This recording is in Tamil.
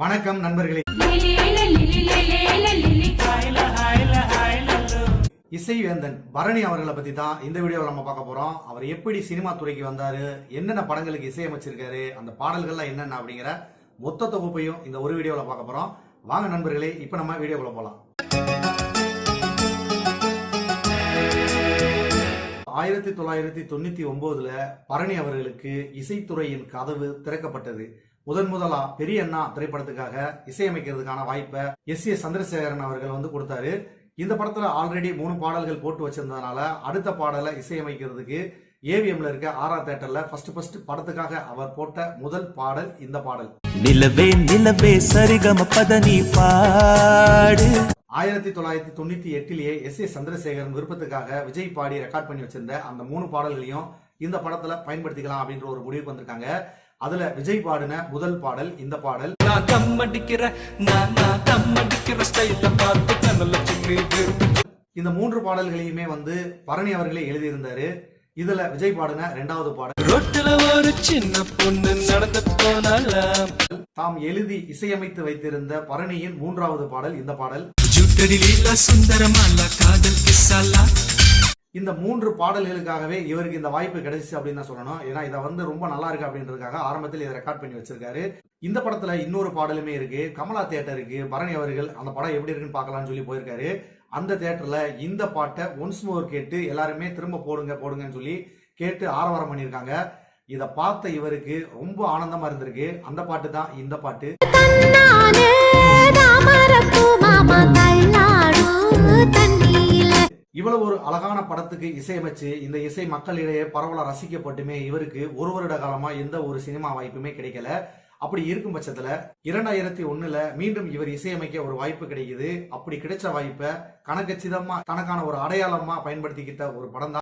வணக்கம் நண்பர்களே. இசைவேந்தன் பரணி அவர்களை பத்தி தான் இந்த வீடியோவில் நம்ம பார்க்க போறோம். அவர் எப்படி சினிமா துறைக்கு வந்தாரு? என்னென்ன படங்களுக்கு இசையமைச்சிருக்காரு? அந்த பாடல்கள்லாம் என்னென்ன அப்படிங்கிற மொத்த தொகுப்பையும் இந்த ஒரு வீடியோவில் பார்க்க போறோம். வாங்க நண்பர்களே இப்போ நம்ம வீடியோக்குள்ள போலாம். ஆயிரத்தி தொள்ளாயிரத்தி தொண்ணூத்தி ஒன்பதுல பரணி அவர்களுக்கு இசைத்துறையின் கதவு திறக்கப்பட்டது. முதன் முதலா பெரிய அண்ணா திரைப்படத்துக்காக இசையமைக்கிறதுக்கான வாய்ப்பை எஸ் ஏ சந்திரசேகரன் அவர்கள் வந்து கொடுத்தாரு. இந்த படத்துல ஆல்ரெடி மூணு பாடல்கள் போட்டு வச்சிருந்ததுனால அடுத்த பாடலை இசையமைக்கிறதுக்கு ஏவிஎம்ல இருக்க ஆரா தேட்டர்ல ஃபர்ஸ்ட் ஃபர்ஸ்ட் படத்துக்காக அவர் போட்ட முதல் பாடல் இந்த பாடல். நிலவே நிலவே சரிகம பதனி பாடு. ஆயிரத்தி தொள்ளாயிரத்தி தொண்ணூத்தி எட்டிலேயே எஸ் ஏ சந்திரசேகரன் விருப்பத்துக்காக விஜய் பாடி ரெக்கார்ட் பண்ணி வச்சிருந்த அந்த மூணு பாடல்களையும் இந்த படத்துல பயன்படுத்திக்கலாம் அப்படின்ற ஒரு முடிவுக்கு வந்திருக்காங்க. அதுல விஜய் பாடின முதல் பாடல் இந்த பாடல். இந்த மூன்று பாடல்களையுமே வந்து பரணி அவர்களே எழுதியிருந்தாரு. இதுல விஜய் பாடின ரெண்டாவது பாடல். ரோட்டுல ஒரு சின்ன பொண்ணு நடந்து போனாலாம் தாம் எழுதி இசையமைத்து வைத்திருந்த பரணியின் மூன்றாவது பாடல் இந்த பாடல். சுந்தரமாலா காதல் கிஸ்ஸாலா. இந்த மூன்று பாடல்களுக்காகவே இவருக்கு இந்த வாய்ப்பு கிடைச்சிச்சு அப்படின்னு தான் சொல்லணும். ஏன்னா இதை வந்து ரொம்ப நல்லா இருக்கு அப்படின்றதுக்காக ஆரம்பத்தில் இதை ரெக்கார்ட் பண்ணி வச்சிருக்காரு. இந்த படத்துல இன்னொரு பாடலுமே இருக்கு. கமலா தியேட்டருக்கு பரணி அவர்கள் அந்த படம் எப்படி இருக்குன்னு பார்க்கலாம்னு சொல்லி போயிருக்காரு. அந்த தியேட்டர்ல இந்த பாட்டை ஒன்ஸ் மோர் கேட்டு எல்லாருமே திரும்ப போடுங்க போடுங்கன்னு சொல்லி கேட்டு ஆரவாரம் பண்ணியிருக்காங்க. இதை பார்த்த இவருக்கு ரொம்ப ஆனந்தமா இருந்திருக்கு. அந்த பாட்டு தான் இந்த பாட்டு. ஒரு படத்துக்கு இசையமைச்சு இந்த இசை மக்களிடையே பரவல ரசிக்கப்பட்டுமே இவருக்கு ஒரு வருட காலமா எந்த ஒரு சினிமா வாய்ப்புமே கிடைக்கல. அப்படி இருக்கும் பட்சத்துல இரண்டாயிரத்தி ஒண்ணுல மீண்டும் இவர் இசையமைக்க ஒரு வாய்ப்பு கிடைக்குது. அப்படி கிடைச்ச வாய்ப்பை கணக்கச்சிதமா தனக்கான ஒரு அடையாளமா பயன்படுத்திக்கிட்ட ஒரு படம் தான்